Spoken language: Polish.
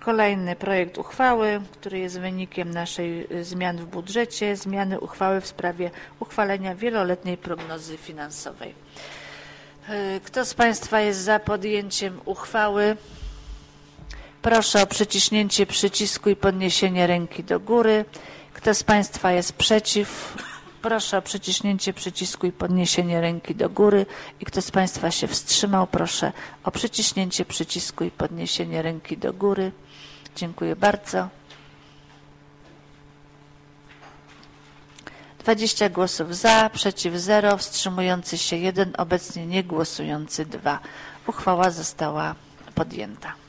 Kolejny projekt uchwały, który jest wynikiem naszej y, zmian w budżecie, zmiany uchwały w sprawie uchwalenia wieloletniej prognozy finansowej. Y, Kto z Państwa jest za podjęciem uchwały? Proszę o przyciśnięcie przycisku i podniesienie ręki do góry. Kto z Państwa jest przeciw? Proszę o przyciśnięcie przycisku i podniesienie ręki do góry. I kto z Państwa się wstrzymał? Proszę o przyciśnięcie przycisku i podniesienie ręki do góry. Dziękuję bardzo. 20 głosów za, przeciw 0, wstrzymujący się 1, obecnie nie głosujący 2. Uchwała została podjęta.